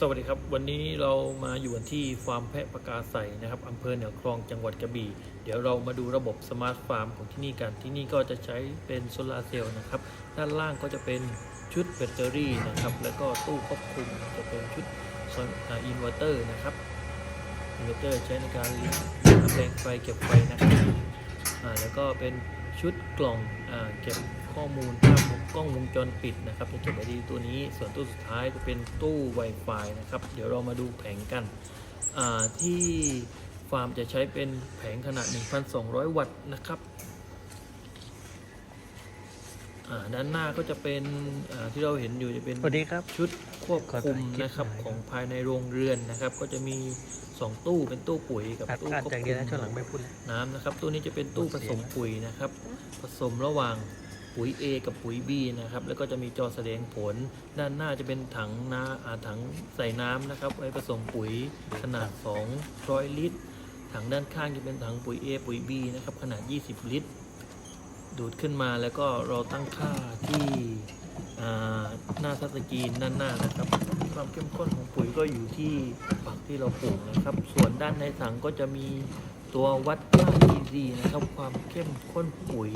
สวัสดีครับ วันนี้เรามาอยู่กันที่ฟาร์มแพะปากาใสนะครับอำเภอเหนือคลองจังหวัดกระบี่ เดี๋ยวเรามาดูระบบสมาร์ทฟาร์มของที่นี่กัน ที่นี่ก็จะใช้เป็นโซลาร์เซลล์นะครับ ด้านล่างก็จะเป็นชุดแบตเตอรี่นะครับ แล้วก็ตู้ควบคุมจะเป็นชุดอินเวอร์เตอร์นะครับอินเวอร์เตอร์ใช้ในการเลี้ยงแปลงไฟเก็บไฟนะครับแล้วก็เป็นชุดกล่องอเก็บ ข้อมูลภาพกล้องวงจรปิดนะครับจะเก็บไว้ที่ตัวนี้ ส่วนตู้สุดท้ายจะเป็นตู้ Wi-Fi นะครับ เดี๋ยวเรามาดูแผงกันอ่าที่ฟาร์มจะใช้เป็นแผงขนาด 1,200 วัตต์นะครับอ่าด้านหน้าก็จะเป็นอ่าที่เราเห็นอยู่จะเป็นสวัสดีครับชุดควบขอคุถ่ามยคลิปนะครับหน่อยของภายในโรงเรือนนะครับ ก็จะมี2ตู้เป็นตู้ปุ๋ยกับอัดตู้อัดควบจากคุเดียวนะมช่วงหลังไม่พูดแล้วน้ำนะครับ ตู้นี้จะเป็นตู้ผสมปุ๋ยนะครับ ผสมระหว่าง ปุ๋ย A กับปุ๋ย B นะครับ แล้วก็จะมีจอแสดงผล ด้านหน้าจะเป็นถังน้ำอ่าถังใส่น้ำนะครับ ไว้ผสมปุ๋ยขนาด 200 ลิตร ถังด้านข้างจะเป็นถังปุ๋ย A ปุ๋ย B นะครับ ขนาด 20 ลิตร ดูดขึ้นมาแล้วก็เราตั้งค่าที่หน้าทัชสกรีนด้านหน้านะครับ ความเข้มข้นของปุ๋ยก็อยู่ที่ฝักที่เราปลูกนะครับ ส่วนด้านในถังก็จะมีตัววัดค่า EC นะครับ ความเข้มข้นปุ๋ย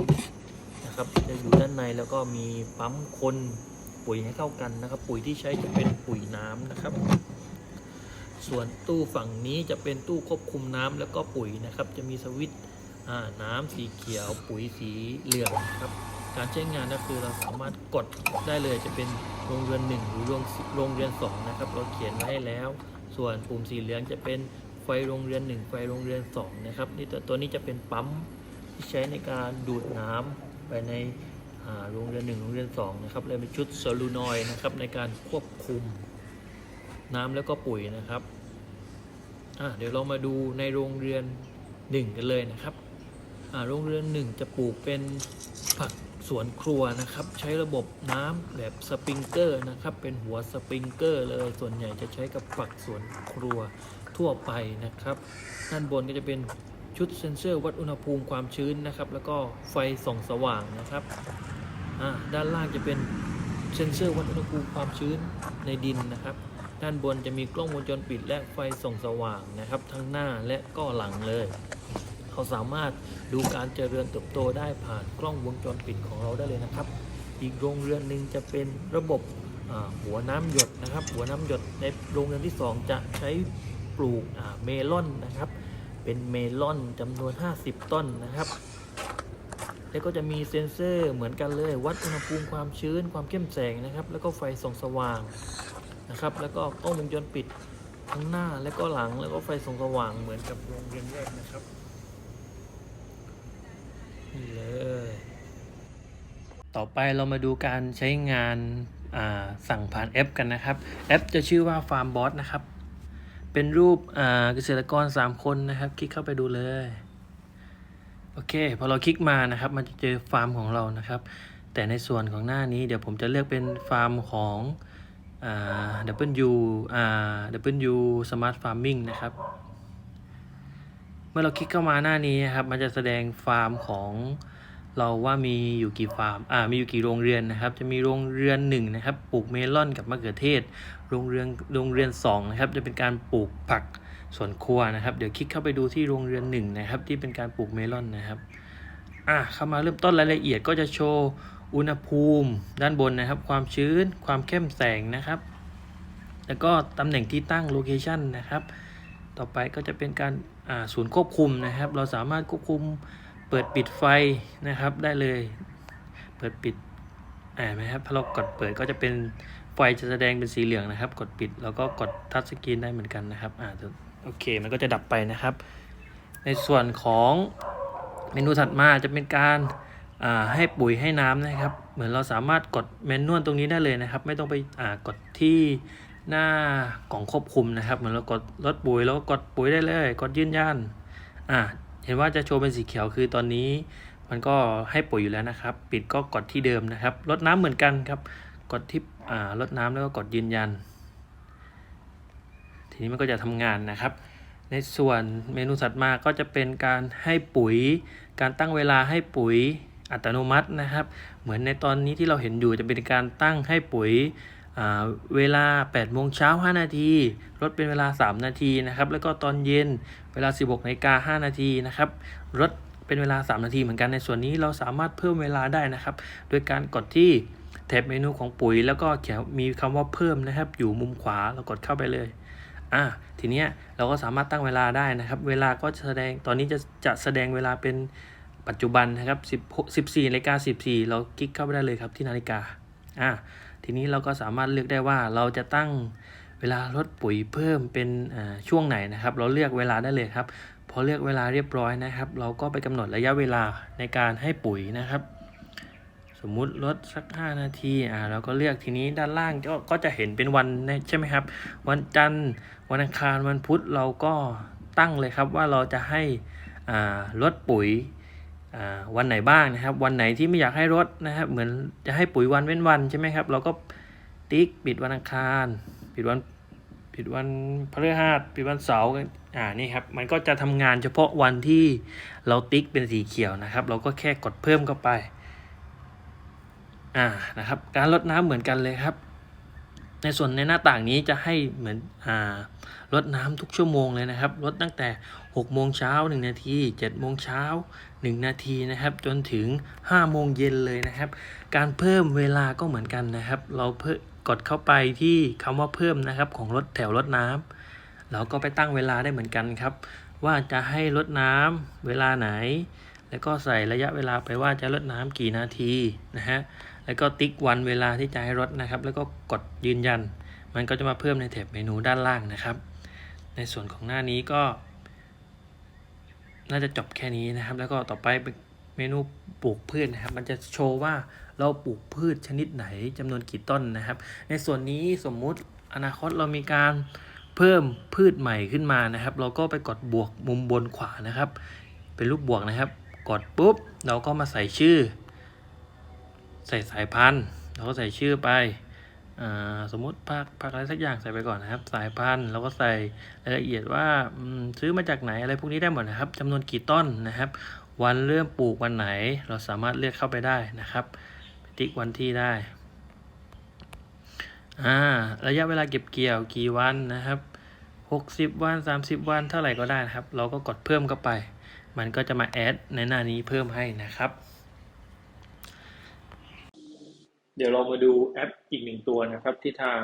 นะครับจะอยู่ด้านในแล้วก็มีปั๊มคนปุ๋ยให้เข้ากันนะครับ ปุ๋ยที่ใช้จะเป็นปุ๋ยน้ำนะครับ ส่วนตู้ฝั่งนี้จะเป็นตู้ควบคุมน้ำแล้วก็ปุ๋ยนะครับ จะมีสวิตช์อ่าน้ำสีเขียว ปุ๋ยสีเหลืองนะครับ การใช้งานก็คือเราสามารถกดได้เลยจะเป็นโรงเรือนหนึ่งหรือโรงโรงเรือนสองนะครับเราเขียนไว้แล้ว ส่วนปุ่มสีเหลืองจะเป็นไฟโรงเรือนหนึ่งไฟโรงเรือนสองนะครับนี่ตัวตัวนี้จะเป็นปั๊มที่ใช้ในการดูดน้ำ ไปในโรงเรือนหนึ่งโรงเรือนสองนะครับเลยเป็นชุดโซลูนอยด์นะครับในการควบคุมน้ำแล้วก็ปุ๋ยนะครับเดี๋ยวเรามาดูในโรงเรือนหนึ่งกันเลยนะครับโรงเรือนหนึ่งจะปลูกเป็นผักสวนครัวนะครับ ใช้ระบบน้ำแบบสปริงเกอร์นะครับ เป็นหัวสปริงเกอร์เลยส่วนใหญ่จะใช้กับผักสวนครัวทั่วไปนะครับ ด้านบนก็จะเป็น ชุดเซ็นเซอร์วัดอุณหภูมิความชื้นนะครับ แล้วก็ไฟส่องสว่างนะครับด้านล่างจะเป็นเซ็นเซอร์วัดอุณหภูมิความชื้นในดินนะครับ ด้านบนจะมีกล้องวงจรปิดและไฟส่องสว่างนะครับ ทั้งหน้าและก็หลังเลย เขาสามารถดูการเจริญเติบโตได้ผ่านกล้องวงจรปิดของเราได้เลยนะครับ อีกโรงเรือนหนึ่งจะเป็นระบบหัวน้ำหยดนะครับ หัวน้ำหยดในโรงเรือนที่ 2 จะใช้ปลูกเมลอนนะครับ เป็นเมลอนจำนวน 50 ต้นนะครับ แล้วก็จะมีเซ็นเซอร์เหมือนกันเลย วัดอุณหภูมิความชื้นความเข้มแสงนะครับ แล้วก็ไฟส่องสว่างนะครับ แล้วก็กล้องวงจรปิดทั้งหน้าและก็หลังแล้วก็ไฟส่องสว่างเหมือนกับโรงเรียนแรกนะครับนี่เลย ต่อไปเรามาดูการใช้งานสั่งผ่านแอปกันนะครับ แอปจะชื่อว่า Farm Boss นะครับ เป็นรูปเกษตรกร 3 คนนะครับ คลิกเข้าไปดูเลย โอเค พอเราคลิกมานะครับ มันจะเจอฟาร์มของเรานะครับ แต่ในส่วนของหน้านี้เดี๋ยวผมจะเลือกเป็นฟาร์มของอ W W Smart Farming นะครับ เมื่อเราคลิกเข้ามาหน้านี้นะครับ มันจะแสดงฟาร์มของ เราว่ามีอยู่กี่ฟาร์ม อ่า มีอยู่กี่โรงเรือนนะครับ จะมีโรงเรือนหนึ่งนะครับ ปลูกเมลอนกับมะเขือเทศ โรงเรือน โรงเรือนสองนะครับ จะเป็นการปลูกผักสวนครัวนะครับ เดี๋ยวคลิกเข้าไปดูที่โรงเรือนหนึ่งนะครับ ที่เป็นการปลูกเมลอนนะครับ อะเข้ามาเริ่มต้นรายละเอียดก็จะโชว์อุณหภูมิด้านบนนะครับ ความชื้น ความเข้มแสงนะครับ แล้วก็ตำแหน่งที่ตั้งโลเคชันนะครับ ต่อไปก็จะเป็นการ อ่า ศูนย์ควบคุมนะครับ เราสามารถควบคุม เปิดปิดไฟนะครับได้เลย เปิดปิดอ่านไหมครับพอเรากดเปิดก็จะเป็นไฟจะแสดงเป็นสีเหลืองนะครับ กดปิดแล้วก็กดทัชสกรีนได้เหมือนกันนะครับอ่าโอเคมันก็จะดับไปนะครับ ในส่วนของเมนูถัดมาจะเป็นการอ่าให้ปุ๋ยให้น้ำนะครับ เหมือนเราสามารถกดเมนนวลตรงนี้ได้เลยนะครับ ไม่ต้องไปอ่ากดที่หน้ากล่องควบคุมนะครับ เหมือนเรากดลดปุ๋ยแล้วก็กดปุ๋ยได้เลย กดยืนยันอ่า เห็นว่าจะโชว์เป็นสีเขียวคือตอนนี้ มันก็ให้ปุ๋ยอยู่แล้วนะครับ ปิดก็กดที่เดิมนะครับลดน้ำเหมือนกันครับ กดที่ลดน้ำแล้วก็กดยืนยัน ทีนี้มันก็จะทำงานนะครับ ในส่วนเมนูถัดมาก็จะเป็นการให้ปุ๋ย การตั้งเวลาให้ปุ๋ยอัตโนมัตินะครับ เหมือนในตอนนี้ที่เราเห็นอยู่จะเป็นการตั้งให้ปุ๋ย เวลา 8 โมงเช้า 5 นาที ลดเป็นเวลา 3 นาทีนะครับ แล้วก็ตอนเย็นเวลา 16นาฬิกา5นาทีนะครับลดเป็นเวลา 3 นาทีเหมือนกันในส่วนนี้เราสามารถเพิ่มเวลาได้นะครับ โดยการกดที่แท็บเมนูของปุ๋ย แล้วก็เขียนมีคำว่าเพิ่มนะครับ อยู่มุมขวาเรากดเข้าไปเลยอ่าทีเนี้ยเราก็สามารถตั้งเวลาได้นะครับ เวลาก็จะแสดงตอนนี้จะจะแสดงเวลาเป็นปัจจุบันนะครับ10 14นาฬิกา14 เราคลิกเข้าไปได้เลยครับที่นาฬิกาอ่า ทีนี้เราก็สามารถเลือกได้ว่าเราจะตั้งเวลาลดปุ๋ยเพิ่มเป็นช่วงไหนนะครับ เราเลือกเวลาได้เลยครับ พอเลือกเวลาเรียบร้อยนะครับ เราก็ไปกำหนดระยะเวลาในการให้ปุ๋ยนะครับ สมมุติลดสัก 5 นาทีอ่าเราก็เลือกทีนี้ด้านล่างก็ก็จะเห็นเป็นวันนะใช่ไหมครับ วันจันทร์วันอังคารวันพุธเราก็ตั้งเลยครับว่าเราจะให้อ่าลดปุ๋ย วันไหนบ้างนะครับ วันไหนที่ไม่อยากให้ลดนะครับ เหมือนจะให้ปุ๋ยวันเว้นวันใช่ไหมครับ เราก็ติ๊กปิดวันอังคาร ปิดวันปิดวันพฤหัสปิดวันเสาร์อ่านี่ครับมันก็จะทำงานเฉพาะวันที่เราติ๊กเป็นสีเขียวนะครับ เราก็แค่กดเพิ่มเข้าไปอ่านะครับ การลดน้ำเหมือนกันเลยครับ ในส่วนในหน้าต่างนี้จะให้เหมือนอ่าลดน้ำทุกชั่วโมงเลยนะครับลดตั้งแต่6โมงเช้า1นาที7โมงเช้า 1 นาทีนะครับ จนถึง 5 โมงเย็นเลยนะครับ การเพิ่มเวลาก็เหมือนกันนะครับ เราเพิ่มกดเข้าไปที่คำว่าเพิ่มนะครับของรถแถวรถน้ำเราก็ไปตั้งเวลาได้เหมือนกันครับ ว่าจะให้ลดน้ำเวลาไหน แล้วก็ใส่ระยะเวลาไปว่าจะลดน้ำกี่นาทีนะฮะแล้วก็ติ๊กวันเวลาที่จะให้ลดนะครับ แล้วก็กดยืนยัน มันก็จะมาเพิ่มในแถบเมนูด้านล่างนะครับ ในส่วนของหน้านี้ก็ น่าจะจบแค่นี้นะครับ แล้วก็ต่อไปเป็นเมนูปลูกพืชนะครับ มันจะโชว์ว่าเราปลูกพืชชนิดไหนจำนวนกี่ต้นนะครับ ในส่วนนี้สมมุติอนาคตเรามีการเพิ่มพืชใหม่ขึ้นมานะครับ เราก็ไปกดบวกมุมบนขวานะครับ เป็นรูปบวกนะครับ กดปุ๊บ เราก็มาใส่ชื่อ ใส่สายพันธุ์ เราก็ใส่ชื่อไป สมมติผักผักอะไรสักอย่างใส่ไปก่อนนะครับ สายพันธุ์เราก็ใส่รายละเอียดว่าซื้อมาจากไหนอะไรพวกนี้ได้หมดนะครับจำนวนกี่ต้นนะครับ วันเริ่มปลูกวันไหน เราสามารถเลือกเข้าไปได้นะครับติ๊กวันที่ได้อ่าระยะเวลาเก็บเกี่ยวกี่วันนะครับหกสิบวันสามสิบวันเท่าไหร่ก็ได้นะครับ เราก็กดเพิ่มเข้าไป มันก็จะมาแอดในหน้านี้เพิ่มให้นะครับ เดี๋ยวเรามาดูแอปอีกหนึ่งตัวนะครับ ที่ทาง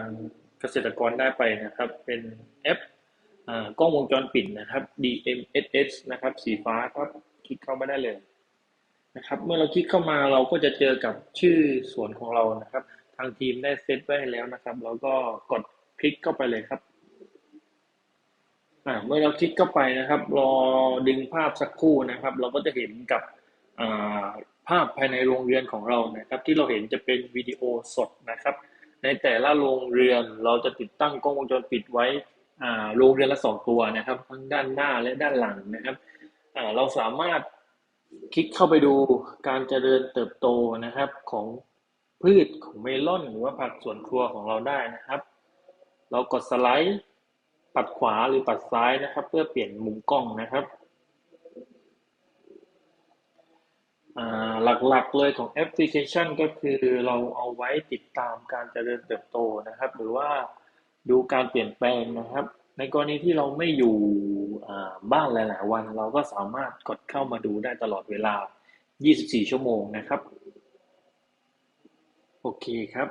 เกษตรกรได้ไปนะครับ เป็นแอปอกล้องวงจรปิดนะครับ DMSS นะครับ สีฟ้าครับคลิกเข้ามาได้เลยนะครับ เมื่อเราคลิกเข้ามาเราก็จะเจอกับชื่อสวนของเรานะครับ ทางทีมได้เซตไว้ให้แล้วนะครับแล้วก็กดคลิกเข้าไปเลยครับเมื่อเราคลิกเข้าไปนะครับ รอดึงภาพสักครู่นะครับ เราก็จะเห็นกับ ภาพภายในโรงเรือนของเรานะครับ ที่เราเห็นจะเป็นวิดีโอสดนะครับ ในแต่ละโรงเรือนเราจะติดตั้งกล้องวงจรปิดไว้โรงเรือนละสองตัวนะครับ ทั้งด้านหน้าและด้านหลังนะครับเราสามารถคลิกเข้าไปดูการเจริญเติบโตนะครับของพืชของเมลอนหรือว่าผักสวนครัวของเราได้นะครับ เรากดสไลด์ปัดขวาหรือปัดซ้ายนะครับ เพื่อเปลี่ยนมุมกล้องนะครับอ่า หลักๆเลยของแอปพลิเคชันก็คือเราเอาไว้ติดตามการเจริญเติบโตนะครับ หรือว่าดูการเปลี่ยนแปลงนะครับ ในกรณีที่เราไม่อยู่บ้านหลาย ๆ วัน เราก็สามารถกดเข้ามาดูได้ตลอดเวลา 24 ชั่วโมงนะครับ โอเคครับ